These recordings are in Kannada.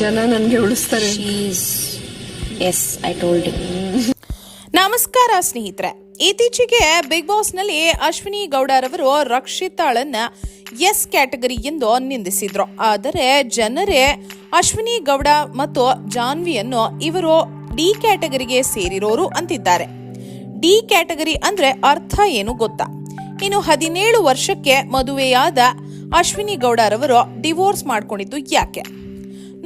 ಜನ ನನಗೆ ಉಳಿಸ್ತಾರೆ ಎಸ್ ಐ ಟೋಲ್ಡ್ ನಮಸ್ಕಾರ ಸ್ನೇಹಿತರೆ. ಇತ್ತೀಚೆಗೆ ಬಿಗ್ ಬಾಸ್ನಲ್ಲಿ ಅಶ್ವಿನಿ ಗೌಡರವರು ರಕ್ಷಿತಾಳನ್ನ ಎಸ್ ಕ್ಯಾಟಗರಿ ಎಂದು ನಿಂದಿಸಿದ್ರು. ಆದರೆ ಜನರೇ ಅಶ್ವಿನಿ ಗೌಡ ಮತ್ತು ಜಾನ್ವಿಯನ್ನು ಇವರು ಡಿ ಕ್ಯಾಟಗರಿಗೆ ಸೇರಿರೋರು ಅಂತಿದ್ದಾರೆ. ಡಿ ಕ್ಯಾಟಗರಿ ಅಂದ್ರೆ ಅರ್ಥ ಏನು ಗೊತ್ತಾ? ಇನ್ನು ಹದಿನೇಳು ವರ್ಷಕ್ಕೆ ಮದುವೆಯಾದ ಅಶ್ವಿನಿ ಗೌಡರವರು ಡಿವೋರ್ಸ್ ಮಾಡ್ಕೊಂಡಿದ್ದು ಯಾಕೆ?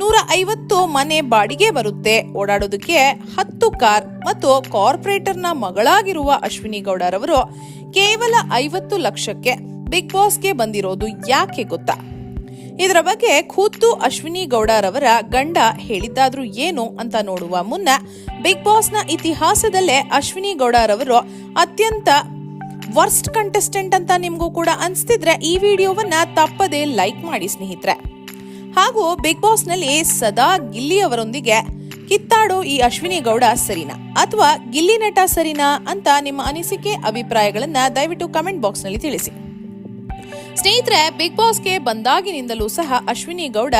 ನೂರ ಐವತ್ತು ಮನೆ ಬಾಡಿಗೆ ಬರುತ್ತೆ. ಓಡಾಡೋದಕ್ಕೆ ಹತ್ತು ಕಾರ್ ಮತ್ತು ಕಾರ್ಪೊರೇಟರ್ನ ಮಗಳಾಗಿರುವ ಅಶ್ವಿನಿ ಗೌಡರವರು ಕೇವಲ ಐವತ್ತು ಲಕ್ಷಕ್ಕೆ ಬಿಗ್ ಬಾಸ್ಗೆ ಬಂದಿರೋದು ಯಾಕೆ ಗೊತ್ತಾ? ಇದರ ಬಗ್ಗೆ ಖುದ್ದು ಅಶ್ವಿನಿ ಗೌಡರವರ ಗಂಡ ಹೇಳಿದ್ದಾದ್ರೂ ಏನು ಅಂತ ನೋಡುವ ಮುನ್ನ ಬಿಗ್ ಬಾಸ್ನ ಇತಿಹಾಸದಲ್ಲೇ ಅಶ್ವಿನಿ ಗೌಡರವರು ಅತ್ಯಂತ ವರ್ಸ್ಟ್ ಕಂಟೆಸ್ಟೆಂಟ್ ಅಂತ ನಿಮಗೂ ಕೂಡ ಅನಿಸ್ತಿದ್ರೆ ಈ ವಿಡಿಯೋವನ್ನ ತಪ್ಪದೇ ಲೈಕ್ ಮಾಡಿ ಸ್ನೇಹಿತರೆ. ಹಾಗೂ ಬಿಗ್ ಬಾಸ್ನಲ್ಲಿ ಸದಾ ಗಿಲ್ಲಿ ಅವರೊಂದಿಗೆ. ಕಿತ್ತಾಡೋ ಈ ಅಶ್ವಿನಿ ಗೌಡ ಸರಿನಾ? ಅಥವಾ ಗಿಲ್ಲಿ ನಟ ಸರಿನಾ ಅಂತ ನಿಮ್ಮ ಅನಿಸಿಕೆ, ಅಭಿಪ್ರಾಯಗಳನ್ನ ದಯವಿಟ್ಟು ಕಮೆಂಟ್ ಬಾಕ್ಸ್ನಲ್ಲಿ ತಿಳಿಸಿ. ಸ್ನೇಹಿತರೆ, ಬಿಗ್ ಬಾಸ್ಗೆ ಬಂದಾಗಿನಿಂದಲೂ ಸಹ ಅಶ್ವಿನಿ ಗೌಡ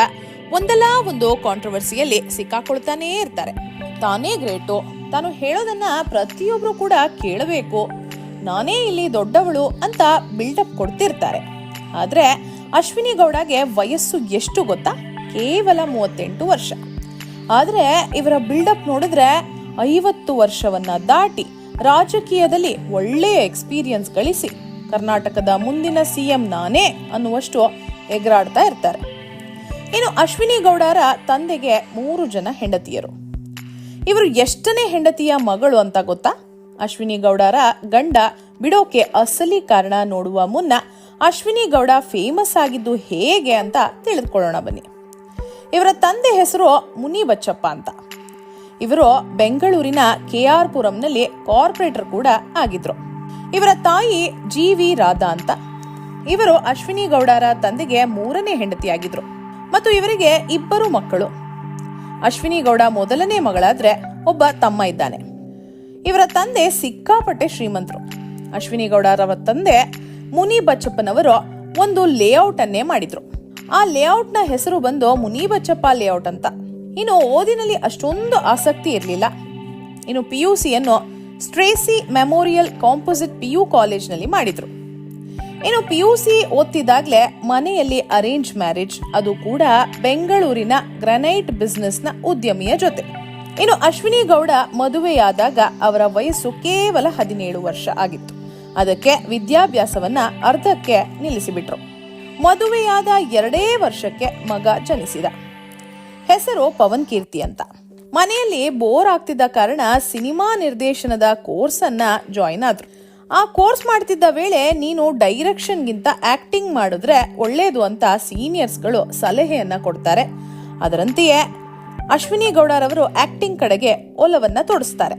ಒಂದಲ್ಲ ಒಂದು ಕಾಂಟ್ರವರ್ಸಿಯಲ್ಲಿ ಸಿಕ್ಕಾಕೊಳ್ತಾನೇ ಇರ್ತಾರೆ. ತಾನೇ ಗ್ರೇಟು. ತಾನು ಹೇಳೋದನ್ನ ಪ್ರತಿಯೊಬ್ರು ಕೂಡ ಕೇಳಬೇಕು. ನಾನೇ ಇಲ್ಲಿ ದೊಡ್ಡವಳು ಅಂತ ಬಿಲ್ಡಪ್ ಕೊಡ್ತಿರ್ತಾರೆ. ಆದ್ರೆ ಅಶ್ವಿನಿ ಗೌಡಗೆ ವಯಸ್ಸು ಎಷ್ಟು ಗೊತ್ತಾ? ಕೇವಲ ಮೂವತ್ತೆಂಟು ವರ್ಷ. ಆದರೆ ಇವರ ಬಿಲ್ಡಪ್ ನೋಡಿದ್ರೆ ಐವತ್ತು ವರ್ಷವನ್ನ ದಾಟಿ ರಾಜಕೀಯದಲ್ಲಿ ಒಳ್ಳೆಯ ಎಕ್ಸ್ಪೀರಿಯನ್ಸ್ ಗಳಿಸಿ ಕರ್ನಾಟಕದ ಮುಂದಿನ ಸಿಎಂ ನಾನೇ ಅನ್ನುವಷ್ಟು ಎಗರಾಡ್ತಾ ಇರ್ತಾರೆ. ಇನ್ನು ಅಶ್ವಿನಿ ಗೌಡರ ತಂದೆಗೆ ಮೂರು ಜನ ಹೆಂಡತಿಯರು. ಇವರು ಎಷ್ಟನೇ ಹೆಂಡತಿಯ ಮಗಳು ಅಂತ ಗೊತ್ತಾ? ಅಶ್ವಿನಿ ಗೌಡರ ಗಂಡ ಬಿಡೋಕೆ ಅಸಲಿ ಕಾರಣ ನೋಡುವ ಮುನ್ನ ಅಶ್ವಿನಿ ಗೌಡ ಫೇಮಸ್ ಆಗಿದ್ದು ಹೇಗೆ ಅಂತ ತಿಳಿದುಕೊಳ್ಳೋಣ ಬನ್ನಿ. ಇವರ ತಂದೆ ಹೆಸರು ಮುನಿ ಬಚ್ಚಪ್ಪ ಅಂತ. ಇವರು ಬೆಂಗಳೂರಿನ ಕೆ ಆರ್ ಪುರಂನಲ್ಲಿ ಕಾರ್ಪೊರೇಟರ್ ಕೂಡ ಆಗಿದ್ರು. ಇವರ ತಾಯಿ ಜಿ ವಿ ರಾಧಾ ಅಂತ. ಇವರು ಅಶ್ವಿನಿ ಗೌಡರ ತಂದೆಗೆ ಮೂರನೇ ಹೆಂಡತಿಯಾಗಿದ್ರು ಮತ್ತು ಇವರಿಗೆ ಇಬ್ಬರು ಮಕ್ಕಳು. ಅಶ್ವಿನಿ ಗೌಡ ಮೊದಲನೇ ಮಗಳಾದ್ರೆ ಒಬ್ಬ ತಮ್ಮ ಇದ್ದಾನೆ. ಇವರ ತಂದೆ ಸಿಕ್ಕಾಪಟ್ಟೆ ಶ್ರೀಮಂತರು. ಅಶ್ವಿನಿ ಗೌಡರವರ ತಂದೆ ಮುನಿ ಬಚ್ಚಪ್ಪನವರು ಒಂದು ಲೇಔಟ್ ಅನ್ನೇ ಮಾಡಿದ್ರು. ಆ ಲೇಔಟ್ನ ಹೆಸರು ಬಂದು ಮುನಿ ಬಚ್ಚಪ್ಪ ಲೇಔಟ್ ಅಂತ. ಇನ್ನು ಓದಿನಲ್ಲಿ ಅಷ್ಟೊಂದು ಆಸಕ್ತಿ ಇರಲಿಲ್ಲ. ಇನ್ನು P U ಸಿಯನ್ನು Stracey memorial composite P U ಕಾಲೇಜ್ನಲ್ಲಿ ಮಾಡಿದ್ರು. ಇನ್ನು ಪಿ ಯು ಸಿ ಓದ್ತಿದ್ದಾಗಲೇ ಮನೆಯಲ್ಲಿ ಅರೇಂಜ್ ಮ್ಯಾರೇಜ್, ಅದು ಕೂಡ ಬೆಂಗಳೂರಿನ ಗ್ರನೈಟ್ ಬಿಸ್ನೆಸ್ನ ಉದ್ಯಮಿಯ ಜೊತೆ. ಇನ್ನು ಅಶ್ವಿನಿ ಗೌಡ ಮದುವೆಯಾದಾಗ ಅವರ ವಯಸ್ಸು ಕೇವಲ ಹದಿನೇಳು ವರ್ಷ ಆಗಿತ್ತು. ಅದಕ್ಕೆ ವಿದ್ಯಾಭ್ಯಾಸವನ್ನ ಅರ್ಧಕ್ಕೆ ನಿಲ್ಲಿಸಿಬಿಟ್ರು. ಮದುವೆಯಾದ ಎರಡೇ ವರ್ಷಕ್ಕೆ ಮಗ ಜನಿಸಿದ. ಹೆಸರು ಪವನ್ ಕೀರ್ತಿ ಅಂತ. ಮನೆಯಲ್ಲಿ ಬೋರ್ ಆಗ್ತಿದ್ದ ಕಾರಣ ಸಿನಿಮಾ ನಿರ್ದೇಶನದ ಕೋರ್ಸ್ ಅನ್ನ ಜಾಯಿನ್ ಆದ್ರು. ಆ ಕೋರ್ಸ್ ಮಾಡ್ತಿದ್ದ ವೇಳೆ ನೀನು ಡೈರೆಕ್ಷನ್ಗಿಂತ ಆಕ್ಟಿಂಗ್ ಮಾಡಿದ್ರೆ ಒಳ್ಳೇದು ಅಂತ ಸೀನಿಯರ್ಸ್ಗಳು ಸಲಹೆಯನ್ನ ಕೊಡ್ತಾರೆ. ಅದರಂತೆಯೇ ಅಶ್ವಿನಿ ಗೌಡರವರು ಆಕ್ಟಿಂಗ್ ಕಡೆಗೆ ಒಲವನ್ನ ತೋರಿಸ್ತಾರೆ.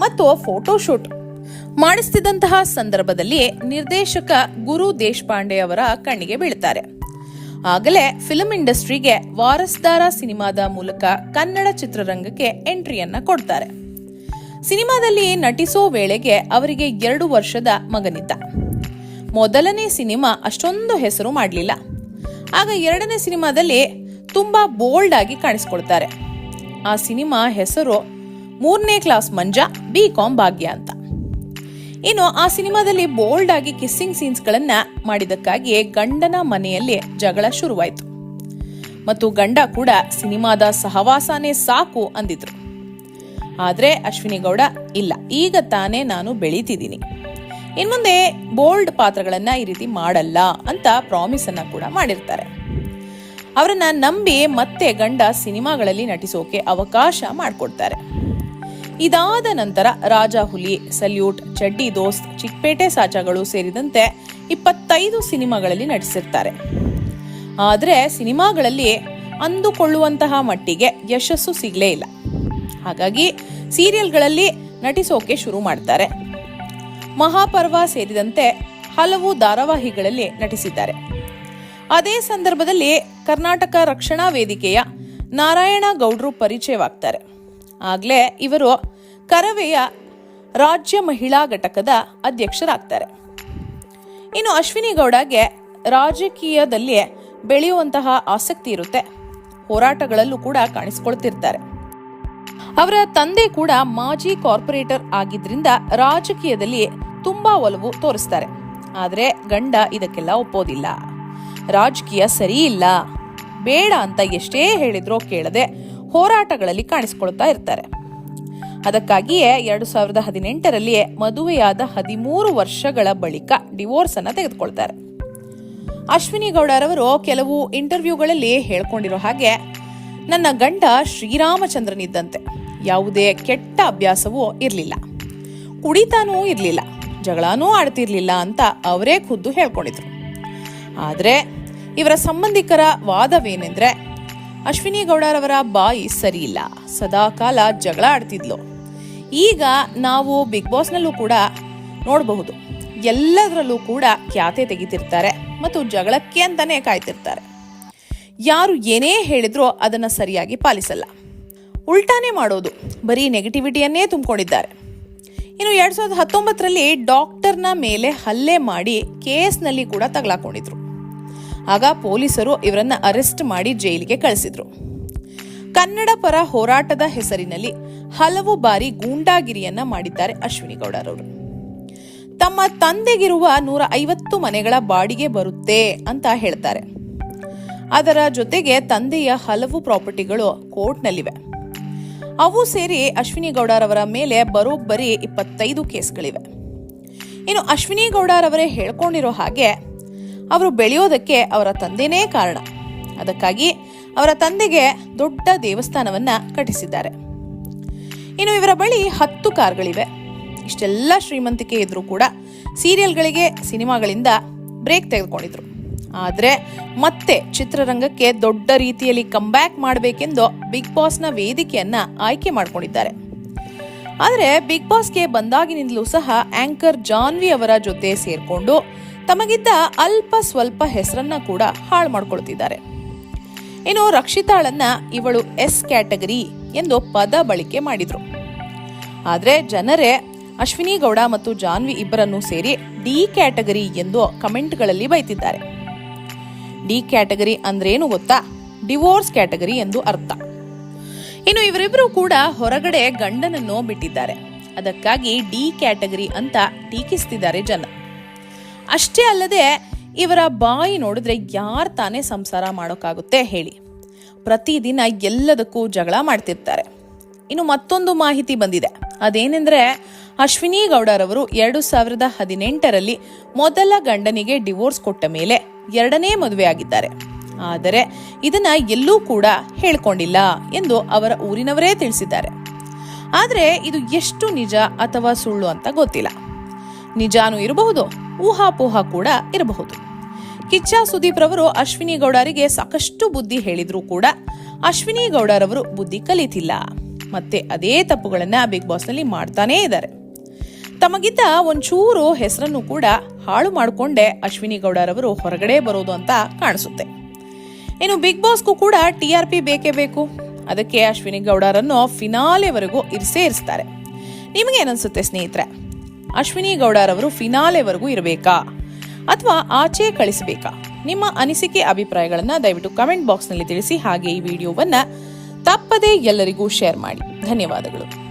ಮತ್ತು ಫೋಟೋಶೂಟ್ ಮಾಡಿಸ್ತಿದ್ದಂತಹ ಸಂದರ್ಭದಲ್ಲಿ ನಿರ್ದೇಶಕ ಗುರು ದೇಶಪಾಂಡೆ ಅವರ ಕಣ್ಣಿಗೆ ಬೀಳ್ತಾರೆ. ಆಗಲೇ ಫಿಲ್ಮ್ ಇಂಡಸ್ಟ್ರಿಗೆ ವಾರಸ್ದಾರ ಸಿನಿಮಾದ ಮೂಲಕ ಕನ್ನಡ ಚಿತ್ರರಂಗಕ್ಕೆ ಎಂಟ್ರಿಯನ್ನ ಕೊಡ್ತಾರೆ. ಸಿನಿಮಾದಲ್ಲಿ ನಟಿಸೋ ವೇಳೆಗೆ ಅವರಿಗೆ ಎರಡು ವರ್ಷದ ಮಗನಿದ್ದ. ಮೊದಲನೇ ಸಿನಿಮಾ ಅಷ್ಟೊಂದು ಹೆಸರು ಮಾಡಲಿಲ್ಲ. ಆಗ ಎರಡನೇ ಸಿನಿಮಾದಲ್ಲಿ ತುಂಬಾ ಬೋಲ್ಡ್ ಆಗಿ ಕಾಣಿಸ್ಕೊಳ್ತಾರೆ. ಆ ಸಿನಿಮಾ ಹೆಸರು ಮೂರನೇ ಕ್ಲಾಸ್ ಮಂಜ ಬಿ ಕಾಂ ಭಾಗ್ಯ ಅಂತ. ಇನ್ನು ಆ ಸಿನಿಮಾದಲ್ಲಿ ಬೋಲ್ಡ್ ಆಗಿ ಕಿಸ್ಸಿಂಗ್ ಸೀನ್ಸ್ ಗಳನ್ನ ಮಾಡಿದಕ್ಕಾಗಿ ಗಂಡನ ಮನೆಯಲ್ಲಿ ಜಗಳ ಶುರುವಾಯಿತು. ಮತ್ತು ಗಂಡ ಕೂಡ ಸಿನಿಮಾದ ಸಹವಾಸನೇ ಸಾಕು ಅಂದಿದ್ರು. ಆದ್ರೆ ಅಶ್ವಿನಿ ಗೌಡ, ಇಲ್ಲ, ಈಗ ತಾನೇ ನಾನು ಬೆಳೀತಿದ್ದೀನಿ. ಇನ್ಮುಂದೆ ಬೋಲ್ಡ್ ಪಾತ್ರಗಳನ್ನ ಈ ರೀತಿ ಮಾಡಲ್ಲ ಅಂತ ಪ್ರಾಮಿಸ್ ಅನ್ನ ಕೂಡ ಮಾಡಿರ್ತಾರೆ. ಅವರನ್ನ ನಂಬಿ ಮತ್ತೆ ಗಂಡ ಸಿನಿಮಾಗಳಲ್ಲಿ ನಟಿಸೋಕೆ ಅವಕಾಶ ಮಾಡಿಕೊಡ್ತಾರೆ. ಇದಾದ ನಂತರ ರಾಜ ಹುಲಿ, ಸಲ್ಯೂಟ್, ಚಡ್ಡಿ ದೋಸ್ತ್, ಚಿಕ್ಕಪೇಟೆ ಸಾಚಾಗಳು ಸೇರಿದಂತೆ ಇಪ್ಪತ್ತೈದು ಸಿನಿಮಾಗಳಲ್ಲಿ ನಟಿಸಿರ್ತಾರೆ. ಆದರೆ ಸಿನಿಮಾಗಳಲ್ಲಿ ಅಂದುಕೊಳ್ಳುವಂತಹ ಮಟ್ಟಿಗೆ ಯಶಸ್ಸು ಸಿಗಲೇ ಇಲ್ಲ. ಹಾಗಾಗಿ ಸೀರಿಯಲ್ಗಳಲ್ಲಿ ನಟಿಸೋಕೆ ಶುರು ಮಾಡ್ತಾರೆ. ಮಹಾಪರ್ವ ಸೇರಿದಂತೆ ಹಲವು ಧಾರಾವಾಹಿಗಳಲ್ಲಿ ನಟಿಸಿದ್ದಾರೆ. ಅದೇ ಸಂದರ್ಭದಲ್ಲಿ ಕರ್ನಾಟಕ ರಕ್ಷಣಾ ವೇದಿಕೆಯ ನಾರಾಯಣ ಗೌಡ್ರು ಪರಿಚಯವಾಗ್ತಾರೆ. ಆಗ್ಲೇ ಇವರು ಕರವೆಯ ರಾಜ್ಯ ಮಹಿಳಾ ಘಟಕದ ಅಧ್ಯಕ್ಷರಾಗ್ತಾರೆ. ಇನ್ನು ಅಶ್ವಿನಿ ಗೌಡಗೆ ರಾಜಕೀಯದಲ್ಲಿ ಬೆಳೆಯುವಂತಹ ಆಸಕ್ತಿ ಇರುತ್ತೆ. ಹೋರಾಟಗಳಲ್ಲೂ ಕೂಡ ಕಾಣಿಸಿಕೊಳ್ತಿರ್ತಾರೆ. ಅವರ ತಂದೆ ಕೂಡ ಮಾಜಿ ಕಾರ್ಪೊರೇಟರ್ ಆಗಿದ್ರಿಂದ ರಾಜಕೀಯದಲ್ಲಿ ತುಂಬಾ ಒಲವು ತೋರಿಸ್ತಾರೆ. ಆದ್ರೆ ಗಂಡ ಇದಕ್ಕೆಲ್ಲ ಒಪ್ಪೋದಿಲ್ಲ. ರಾಜಕೀಯ ಸರಿ ಇಲ್ಲ. ಬೇಡ ಅಂತ ಎಷ್ಟೇ ಹೇಳಿದ್ರೋ ಕೇಳದೆ ಹೋರಾಟಗಳಲ್ಲಿ ಕಾಣಿಸಿಕೊಳ್ತಾ ಇರ್ತಾರೆ. ಅದಕ್ಕಾಗಿಯೇ ಎರಡು ಸಾವಿರದ ಹದಿನೆಂಟರಲ್ಲಿಯೇ ಮದುವೆಯಾದ ಹದಿಮೂರು ವರ್ಷಗಳ ಬಳಿಕ ಡಿವೋರ್ಸ್ ಅನ್ನ ತೆಗೆದುಕೊಳ್ತಾರೆ. ಅಶ್ವಿನಿ ಗೌಡರವರು ಕೆಲವು ಇಂಟರ್ವ್ಯೂಗಳಲ್ಲಿ ಹೇಳ್ಕೊಂಡಿರೋ ಹಾಗೆ, ನನ್ನ ಗಂಡ ಶ್ರೀರಾಮಚಂದ್ರನಿದ್ದಂತೆ. ಯಾವುದೇ ಕೆಟ್ಟ ಅಭ್ಯಾಸವೂ ಇರಲಿಲ್ಲ. ಕುಡಿತಾನೂ ಇರಲಿಲ್ಲ. ಜಗಳನೂ ಆಡ್ತಿರ್ಲಿಲ್ಲ ಅಂತ ಅವರೇ ಖುದ್ದು ಹೇಳ್ಕೊಂಡಿದ್ರು. ಆದರೆ, ಇವರ ಸಂಬಂಧಿಕರ ವಾದವೇನೆಂದ್ರೆ ಅಶ್ವಿನಿ ಗೌಡರವರ ಬಾಯಿ ಸರಿಯಿಲ್ಲ. ಸದಾಕಾಲ ಜಗಳ ಆಡ್ತಿದ್ಲು. ಈಗ ನಾವು ಬಿಗ್ ಬಾಸ್ನಲ್ಲೂ ಕೂಡ ನೋಡಬಹುದು. ಎಲ್ಲದರಲ್ಲೂ ಕೂಡ ಖ್ಯಾತೆ ತೆಗಿತಿರ್ತಾರೆ ಮತ್ತು ಜಗಳಕ್ಕೆ ಅಂತಾನೆ ಕಾಯ್ತಿರ್ತಾರೆ. ಯಾರು ಏನೇ ಹೇಳಿದ್ರೂ ಅದನ್ನ ಸರಿಯಾಗಿ ಪಾಲಿಸಲ್ಲ. ಉಲ್ಟಾನೇ ಮಾಡೋದು. ಬರೀ ನೆಗೆಟಿವಿಟಿಯನ್ನೇ ತುಂಬಿಕೊಂಡಿದ್ದಾರೆ. ಇನ್ನು ಎರಡ್ ಸಾವಿರದ ಹತ್ತೊಂಬತ್ತರಲ್ಲಿ ಡಾಕ್ಟರ್ನ ಮೇಲೆ ಹಲ್ಲೆ ಮಾಡಿ ಕೇಸ್ನಲ್ಲಿ ಕೂಡ ತಗಲಾಕೊಂಡಿದ್ರು. ಆಗ ಪೊಲೀಸರು ಇವರನ್ನ ಅರೆಸ್ಟ್ ಮಾಡಿ ಜೈಲಿಗೆ ಕಳಿಸಿದ್ರು. ಕನ್ನಡ ಪರ ಹೋರಾಟದ ಹೆಸರಿನಲ್ಲಿ ಹಲವು ಬಾರಿ ಗೂಂಡಾಗಿರಿಯನ್ನ ಮಾಡಿದ್ದಾರೆ ಅಶ್ವಿನಿ ಗೌಡರವರು. ತಮ್ಮ ತಂದೆಗಿರುವ ನೂರ ಐವತ್ತು ಮನೆಗಳ ಬಾಡಿಗೆ ಬರುತ್ತೆ ಅಂತ ಹೇಳ್ತಾರೆ. ಅದರ ಜೊತೆಗೆ ತಂದೆಯ ಹಲವು ಪ್ರಾಪರ್ಟಿಗಳು ಕೋರ್ಟ್ನಲ್ಲಿವೆ. ಅವು ಸೇರಿ ಅಶ್ವಿನಿ ಗೌಡರವರ ಮೇಲೆ ಬರೋಬ್ಬರಿ ಇಪ್ಪತ್ತೈದು ಕೇಸ್ಗಳಿವೆ. ಇನ್ನು ಅಶ್ವಿನಿ ಗೌಡರವರೇ ಹೇಳ್ಕೊಂಡಿರೋ ಹಾಗೆ ಅವರು ಬೆಳೆಯೋದಕ್ಕೆ ಅವರ ತಂದೆನೇ ಕಾರಣ. ಅದಕ್ಕಾಗಿ ಅವರ ತಂದೆಗೆ ದೊಡ್ಡ ದೇವಸ್ಥಾನವನ್ನ ಕಟ್ಟಿಸಿದ್ದಾರೆ. ಇನ್ನು ಇವರ ಬಳಿ ಹತ್ತು ಕಾರ್ಗಳಿವೆ. ಇಷ್ಟೆಲ್ಲ ಶ್ರೀಮಂತಿಕೆ ಇದ್ರೂ ಕೂಡ ಸೀರಿಯಲ್ಗಳಿಗೆ, ಸಿನಿಮಾಗಳಿಂದ ಬ್ರೇಕ್ ತೆಗೆದುಕೊಂಡಿದ್ರು. ಆದರೆ ಮತ್ತೆ ಚಿತ್ರರಂಗಕ್ಕೆ ದೊಡ್ಡ ರೀತಿಯಲ್ಲಿ ಕಂಬ್ಯಾಕ್ ಮಾಡಬೇಕೆಂದು ಬಿಗ್ ಬಾಸ್ನ ವೇದಿಕೆಯನ್ನ ಆಯ್ಕೆ ಮಾಡಿಕೊಂಡಿದ್ದಾರೆ. ಆದರೆ ಬಿಗ್ ಬಾಸ್ಗೆ ಬಂದಾಗಿನಿಂದಲೂ ಸಹ ಆಂಕರ್ ಜಾನ್ವಿ ಅವರ ಜೊತೆ ಸೇರ್ಕೊಂಡು ತಮಗಿದ್ದ ಅಲ್ಪ ಸ್ವಲ್ಪ ಹೆಸರನ್ನ ಕೂಡ ಹಾಳು ಮಾಡ್ಕೊಳ್ತಿದ್ದಾರೆ. ಇನ್ನು ರಕ್ಷಿತಾಳನ್ನ ಇವಳು ಎಸ್ ಕ್ಯಾಟಗರಿ ಎಂದು ಪದ ಬಳಕೆ ಮಾಡಿದ್ರು. ಆದರೆ ಜನರೇ ಅಶ್ವಿನಿ ಗೌಡ ಮತ್ತು ಜಾನ್ವಿ ಇಬ್ಬರನ್ನು ಸೇರಿ ಡಿ ಕ್ಯಾಟಗರಿ ಎಂದು ಕಮೆಂಟ್ಗಳಲ್ಲಿ ಬೈತಿದ್ದಾರೆ. ಡಿ ಕ್ಯಾಟಗರಿ ಅಂದ್ರೇನು ಗೊತ್ತಾ? ಡಿವೋರ್ಸ್ ಕ್ಯಾಟಗರಿ ಎಂದು ಅರ್ಥ. ಇನ್ನು ಇವರಿಬ್ಬರು ಕೂಡ ಹೊರಗಡೆ ಗಂಡನನ್ನು ಬಿಟ್ಟಿದ್ದಾರೆ. ಅದಕ್ಕಾಗಿ ಡಿ ಕ್ಯಾಟಗರಿ ಅಂತ ಟೀಕಿಸ್ತಿದ್ದಾರೆ ಜನ. ಅಷ್ಟೇ ಅಲ್ಲದೆ ಇವರ ಬಾಯಿ ನೋಡಿದ್ರೆ ಯಾರು ತಾನೇ ಸಂಸಾರ ಮಾಡೋಕ್ಕಾಗುತ್ತೆ ಹೇಳಿ. ಪ್ರತಿದಿನ ಎಲ್ಲದಕ್ಕೂ ಜಗಳ ಮಾಡ್ತಿರ್ತಾರೆ. ಇನ್ನು ಮತ್ತೊಂದು ಮಾಹಿತಿ ಬಂದಿದೆ. ಅದೇನೆಂದ್ರೆ ಅಶ್ವಿನಿ ಗೌಡರವರು ಎರಡು ಸಾವಿರದ ಹದಿನೆಂಟರಲ್ಲಿ ಮೊದಲ ಗಂಡನಿಗೆ ಡಿವೋರ್ಸ್ ಕೊಟ್ಟ ಮೇಲೆ ಎರಡನೇ ಮದುವೆ ಆಗಿದ್ದಾರೆ. ಆದರೆ ಇದನ್ನ ಎಲ್ಲೂ ಕೂಡ ಹೇಳ್ಕೊಂಡಿಲ್ಲ ಎಂದು ಅವರ ಊರಿನವರೇ ತಿಳಿಸಿದ್ದಾರೆ. ಆದರೆ ಇದು ಎಷ್ಟು ನಿಜ ಅಥವಾ ಸುಳ್ಳು ಅಂತ ಗೊತ್ತಿಲ್ಲ. ನಿಜಾನು ಇರಬಹುದು. ಊಹಾಪೋಹ ಕೂಡ ಇರಬಹುದು. ಕಿಚ್ಚ ಸುದೀಪ್ ರವರು ಅಶ್ವಿನಿ ಗೌಡರಿಗೆ ಸಾಕಷ್ಟು ಬುದ್ಧಿ ಹೇಳಿದ್ರು ಕೂಡ ಅಶ್ವಿನಿ ಗೌಡರವರು ಬುದ್ಧಿ ಕಲಿತಿಲ್ಲ. ಮತ್ತೆ ಅದೇ ತಪ್ಪುಗಳನ್ನ ಬಿಗ್ ಬಾಸ್ನಲ್ಲಿ ಮಾಡ್ತಾನೇ ಇದ್ದಾರೆ. ತಮಗಿದ್ದ ಒಂಚೂರು ಹೆಸರನ್ನು ಕೂಡ ಹಾಳು ಮಾಡಿಕೊಂಡೆ ಅಶ್ವಿನಿ ಗೌಡರವರು ಹೊರಗಡೆ ಬರೋದು ಅಂತ ಕಾಣಿಸುತ್ತೆ. ಇನ್ನು ಬಿಗ್ ಬಾಸ್ಗೂ ಕೂಡ ಟಿ ಆರ್ ಪಿ ಬೇಕೇ ಬೇಕು. ಅದಕ್ಕೆ ಅಶ್ವಿನಿ ಗೌಡರನ್ನು ಫಿನಾಲೆವರೆಗೂ ಇರಿಸೇ ಇರಿಸ್ತಾರೆ. ನಿಮಗೇನನ್ಸುತ್ತೆ ಸ್ನೇಹಿತರೆ? ಅಶ್ವಿನಿ ಗೌಡರವರು ಫಿನಾಲೆವರೆಗೂ ಇರಬೇಕಾ? ಅಥವಾ ಆಚೆ ಕಳಿಸಬೇಕಾ? ನಿಮ್ಮ ಅನಿಸಿಕೆ ಅಭಿಪ್ರಾಯಗಳನ್ನು ದಯವಿಟ್ಟು ಕಮೆಂಟ್ ಬಾಕ್ಸ್ನಲ್ಲಿ ತಿಳಿಸಿ, ಹಾಗೆ ಈ ವಿಡಿಯೋವನ್ನ ತಪ್ಪದೇ ಎಲ್ಲರಿಗೂ ಶೇರ್ ಮಾಡಿ. ಧನ್ಯವಾದಗಳು.